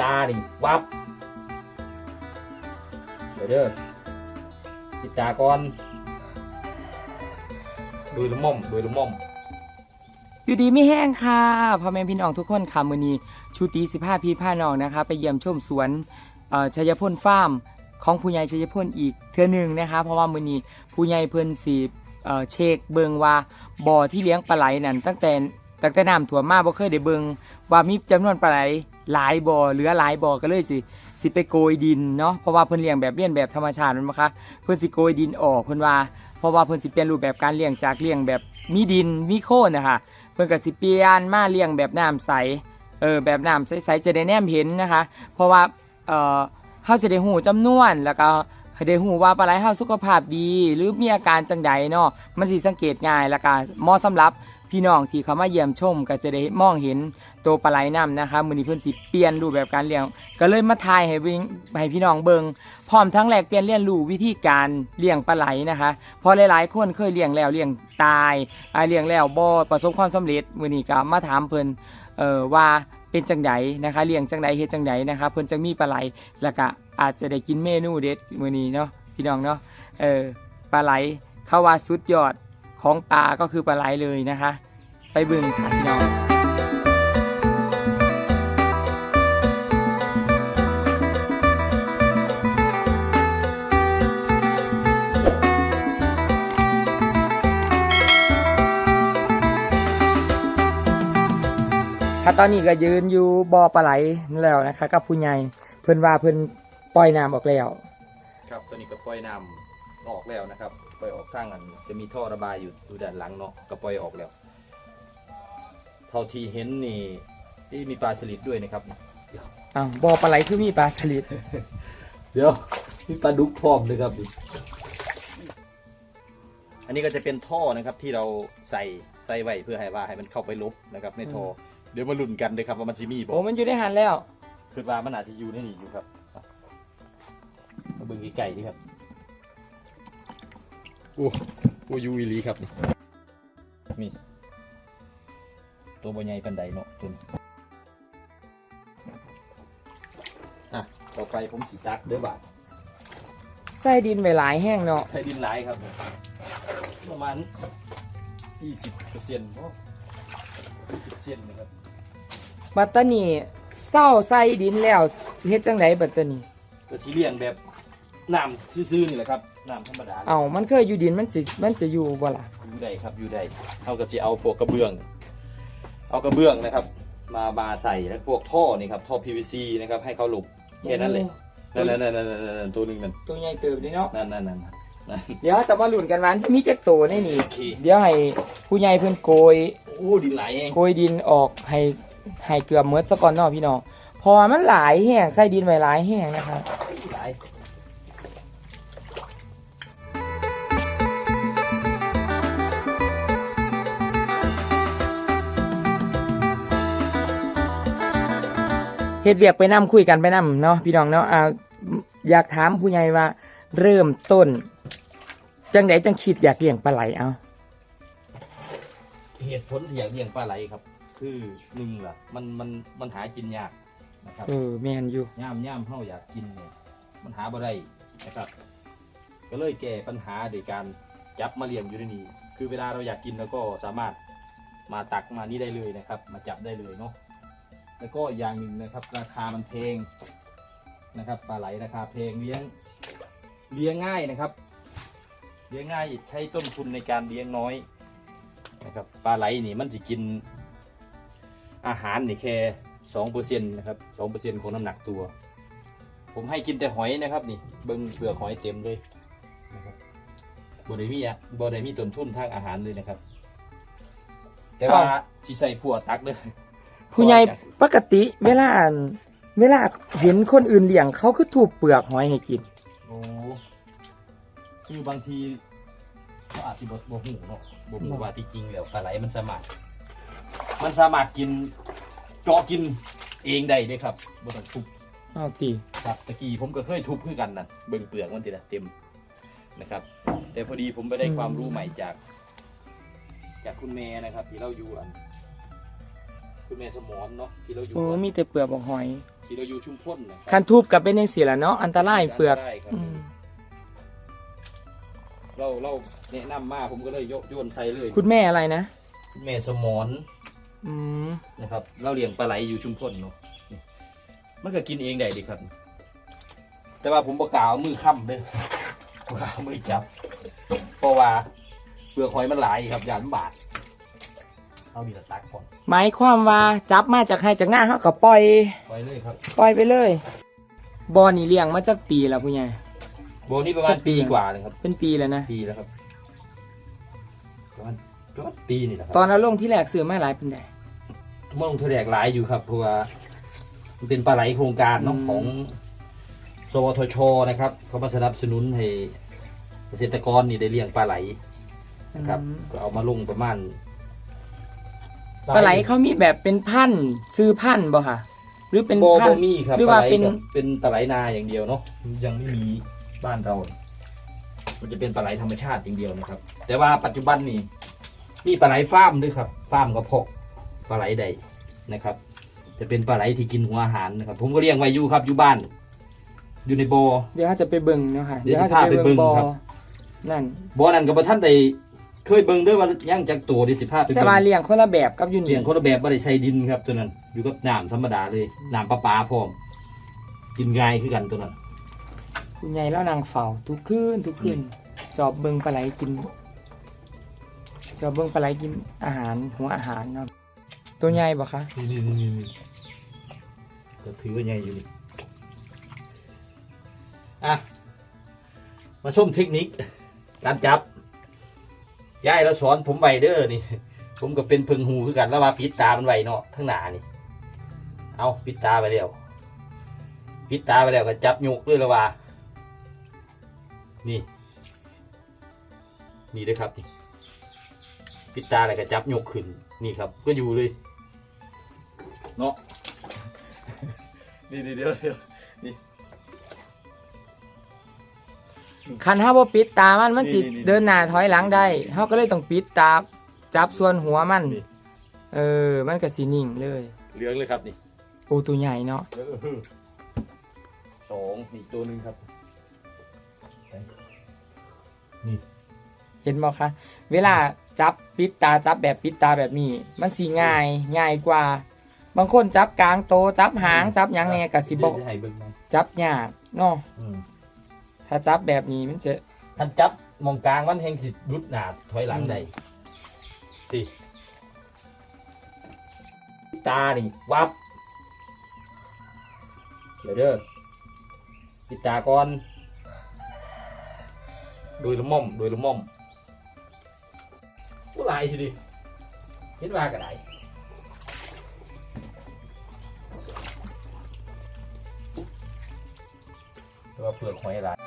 ตานี่วับเดี๋ยวเด้อปิดตาก่อนดูละม่อมดูละม่อมอยู่ดีไม่แห้งค่ะพ่อแม่พี่น้องทุกคนค่ะมือนี้ชูตีสิบห้าพี่พาน้องนะคะ ไปเยี่ยมชมสวนเอ่อชัยพลฟาร์มของผู้ใหญ่ชัยพลอีกเทือหนึ่งนะคะ เพราะว่ามือนี้ผู้ใหญ่เพิ่นสิเเช็คเบิงว่าบ่อที่เลี้ยงปลาไหลนั่นตั้งแต่ตั้งแต่น้ำท่วมาบ่เคยได้เบิงว่ามีจำนวนปลาไหล หลายบ่อเหลือหลายบ่อก็เลยสิสิไปโกยดินเนาะเพราะว่าเพิ่นเลี้ยงแบบเลี้ยงแบบธรรมชาติมันบ่คะเพิ่นสิโกยดินออกเพิ่นว่าเพราะว่าเพิ่นสิเปลี่ยนรูปแบบการเลี้ยงจากเลี้ยงแบบมีดินมีโคนนะคะเพิ่นก็สิเปลี่ยนมาเลี้ยงแบบน้ำใสเออแบบน้ำใสๆจะได้แนมเห็นนะคะ เพราะว่าเออเฮาจะได้หูจำนวนแล้วก็ได้หูว่าปลาไหลเฮาสุขภาพดี หรือมีอาการจังใดเนาะมันสิสังเกตง่ายแล้วก็เหมาะสำหรับ พี่น้องที่เขามาเยี่ยมชมก็จะได้มองเห็นตัวปลาไหลน้ำนะคะมือนี้เพิ่นสิเปลี่ยนรูปแบบการเลี้ยง ก็เลยมาถ่ายให้วิ่งให้พี่น้องเบิ่งพร้อมทั้งแลกเปลี่ยนเรียนรู้วิธีการเลี้ยงปลาไหลนะคะเพราะหลายๆคนเคยเลี้ยงแล้วเลี้ยงตายเลี้ยงแล้วบ่ประสบความสำเร็จมือนี้ก็มาถามเพิ่นเอ่อว่าเป็นจังไดนะคะเลี้ยงจังไดเฮ็ดจังไดนะคะเพิ่นจังมีปลาไหลแล้วก็อาจจะได้กินเมนูเด็ดมื้อนี้เนาะพี่น้องเนาะเออปลาไหลเขาว่าสุดยอด ของปลาก็คือปลาไหลเลยนะคะ ไปบิ่งค่ะพี่น้องค่ะตอนนี้ก็ยืนอยู่บ่อปลาไหลนั่นแล้วนะคะกับผู้ใหญ่เพิ่นว่าเพิ่นปล่อยน้ำออกแล้ว ครับตอนนี้ก็ปล่อยน้ำออกแล้วนะครับ ปล่อยออกทางอันจะมีท่อระบายอยู่อยู่ด้านหลังเนาะก็ปล่อยออกแล้ว เท่าที่เห็นนี่ที่มีปลาสลิดด้วยนะครับอ้าวบ่อปลาไหลคือมีปลาสลิดเดี๋ยวมีปลาดุกพร้อมเลยครับ อันนี้ก็จะเป็นท่อนะครับที่เราใส่ใส่ไว้เพื่อให้ว่าให้มันเข้าไปลบนะครับในท่อเดี๋ยวมาลุ้นกันเลยครับว่ามันจะมีบ่โอ้มันอยู่ในหันแล้วคือว่ามันอาจจะอยู่ในนี่อยู่ครับมาเบิ่งไก่ๆดีครับ โอ้โอ้ยูอีหลีครับนี่นี่ ตัวบใหญ่ปันไดเนาะตัวนี้อะ ต่อไปผมสีตักเด้อบาทใส่ดินไว้หลายแห้งเนาะใช้ดินหลายครับ ประมาณ20เปอร์เซ็นต์20เซนนะครับบัดตานี่เศร้าใส่ดินแล้วเฮ็ดจังไดบัดตานี่ก็สีเลี้ยงแบบ น้ำซื่อๆนี่แหละครับน้ำธรรมดาเอ้ามันเคยอยู่ดินมันสิมันจะอยู่บ่ล่ะอยู่ได้ครับอยู่ได้เขาก็จะเอาพวกกระเบื้อง เอากระเบื้องนะครับ มาบาใส่แล้วพวกท่อนี่ครับท่อ PVC นะครับให้เขาหลบแค่นั้นเลยนั่นนั่นนั่นนั่นนั่นตัวหนึ่งนั่นตัวใหญ่เติบเด้เนาะนั่นนั่นนั่นนั่นเดี๋ยวจะมาลุ้นกันว่ามันสิมีจักโตในนี่โอเคเดี๋ยวให้ผู้ใหญ่เพิ่นโกยโอ้ดินไหลเองโกยดินออกให้ให้เกลือเมือซะก่อนเนาะพี่น้องเพอมันหลายแห้งใส่ดินไว้หลายแห้งนะคะไเฮ็ดเวียกไปนํคุยกันไปนํเนาะพี่น้องเนาะอ่าอยากถามผู้ใหญ่ว่า เริ่มต้น จังไดจังคิดอยากเลี้ยงปลาไหลเอาเหตุผลที่อยากเลี้ยงปลาไหลครับ คือหนึ่งล่ะ มันมันมันหากินยากนะครับเออแม่นอยู่ย่ามย่ามเฮาอยากกินเนี่ยมันหาบ่ได้นะครับ ก็เลยแก้ปัญหาโดยการจับมาเลี้ยงอยู่ในนี้คือเวลาเราอยากกินแล้วก็สามารถมาตักมานี่ได้เลยนะครับ มาจับได้เลยเนาะ แล้วก็อย่างหนึ่งนะครับ ราคามันแพงนะครับปลาไหลราคาแพงเลี้ยงเลี้ยงง่ายนะครับ เลี้ยงง่ายใช้ต้นทุนในการเลี้ยงน้อยนะครับปลาไหลนี่มันจะกินอาหารนี่แค่สองเปอร์เซ็นต์นะครับสองเปอร์เซ็นต์ของน้ำหนักตัว ผมให้กินแต่หอยนะครับนี่เบิ้งเปลือกหอยเต็มเลยนะครับบไดมีอะบไดมีต้นทุนทางอาหารเลยนะครับ แต่ว่าที่ใส่ผัวตักเลย ผู้ใหญ่ปกติเวลาอั่นเวลาเห็นคนอื่นเลี้ยงเขาคือถูกเปลือกหอยให้กิน โอ้คือบางทีเขาอาจจะบ่บ่หูเนาะบ่หูว่าที่จริงแล้วปลาไหลมันสามารถ มันสามารถกินเจาะกินเองได้เด้ครับบ่ต้องทุบเอาตีครับตะกี้ผมก็เคยทุบคือกันนะเบิ่งเปลือกมันทีละเต็มนะครับ แต่พอดีผมไปได้ความรู้ใหม่จาก จากคุณแม่นะครับ ที่เราอยู่อัน คุณแม่สมอนเนาะที่เราอยู่โอ้อันมีแต่เปลือกบอกหอยเขที่เราอยู่ชุมพลนะคคัรันทูบกับเป็นยังเสียละเนาะอันตรายเปลือกได้ครับอืมเราเราแนะนำมาผมก็เลยโยโยนใส่เลยคุณแม่อะไรนะแม่สมอนอืมนะครับ เราเลี้ยงปลาไหลอยู่ชุมพลเนาะนี่มันก็กินเองได้ดีครับ แต่ว่าผมประกล้าเอามือค้ำเลยประกล้าเอามือจับเพราะว่าเปลือกหอยมันหลายครับยานบาด เอาดีละตักก่อนหมายความว่าจับมาจากให้จากหน้าเขาก็ปล่อยปล่อยเลยครับปล่อยไปเลยบอนี่เลี้ยงมาจากปีแล้วผู้ใหญ่โบนี่ประมาณปีกว่าเลยครับเป็นปีแล้วนะปีแล้วครับประมาณประมาณปีนี่แหละครัตอนเอาลงที่แรกซื้อมาหลายเป็นไดเมื่อลงทะเลหลายอยู่ครับเพราะว่ามันเป็นปลาไหลโครงการเนาะอืมของสวทชนะครับเขามาสนับสนุนให้เกษตรกรนี่ได้เลี้ยงปลาไหลนะครับอืมก็เอามาลงประมาณ ปลาไหลเขามีแบบเป็นพันธุ์ซื้อพันธุ์บ่ค่ะ หรือเป็นโบพัโบนธุ์ มีครับหรือปลาว่าไหลเป็น กับเป็นปลาไหลนาอย่างเดียวเนาะยังไม่มีบ้านเรามันจะเป็นปลาไหลธรรมชาติอย่างเดียวนะครับ แต่ว่าปัจจุบันนี่มีปลาไหลฟาร์มด้วยครับฟาร์มกระเพาะปลาไหลใดนะครับ จะเป็นปลาไหลที่กินหัวอาหารนะครับ ผมก็เลี้ยงไว้อยู่ครับอยู่บ้าน อยู่ในบ่อเดี๋ยวเขาจะไปเบิ่งเนาะค่ะเดี๋ยวเขาจะพาไปเบิ่งบ่อครับ นั่น บ่อนั้นกับท่านได้ เคยเบิ่งด้วยว่าย่างจากตัวดิสิภาพไปแต่เบิ่งว่าเลี้ยงคนละแบบกับอยูนี่เลี้ยงคนละแบบบ่ได้ใช้ดินครับตัวนั้น อยู่กับน้ำธรรมดาเลยน้ำประปาพร้อมกินง่ายคือกันตัวนั้น คุณยายแล้วนางเฝ้าทุกคืนทุกคืนจอบเบิ่งปลาไหลกิน จอบเบิ่งปลาไหลกินอาหารหัวอาหารเนาะตัวใหญ่บ่คะนี่นี่นี่นี่ก็ถือว่าใหญ่อยู่นี่อะ มาชมเทคนิค การจับ ยายแล้วสอนผมไวเด้อนี่ ผมก็เป็นพึงหูคือกันแล้วว่าปิดตามันไวเนาะทั้งหนานี่ เอาปิดตาไปแล้วปิดตาไปแล้วก็จับยกด้วยแล้วว่า นี่ นี่ด้อครับนี่ปิดตาแล้วก็จับยกขึ้น นี่ครับ ก็อยู่เลย เนาะนี่นี่เดี๋ยวเดี๋ยว คันเฮาบ่ปิดตามันมันสินี่นี่ เดินหน้าถอยหลังได้เฮาก็เลยต้องปิดตาจับส่วนหัวมันนี่เออ มันก็สินิ่งเลยเหลืองเลยครับนี่โอ้ตัวใหญ่เนาะสองนี่ตัวหนึ่งครับ เห็นบ่คะเวลาจับปิดตาจับแบบปิดตาแบบนี้ มันสิง่ายง่ายกว่า บางคนจับกลางโตจับหางจับหยังแหน่ก็สิบ่เดี๋ยวจะให้เบิ่งไหมจับยากเนาะ อืม ถ้าจับแบบนี้มันจะท่านจับมองกลางมันแห่งสิรุดหนาถอยหลังได้สิตานี่วับ เดี๋ยวเด้อปิดตาก่อนโดยละม่อมโดยละม่อมผู้ลายทีดิเห็นว่าก็ได้แต่ว่าเปลือกหอยหลาย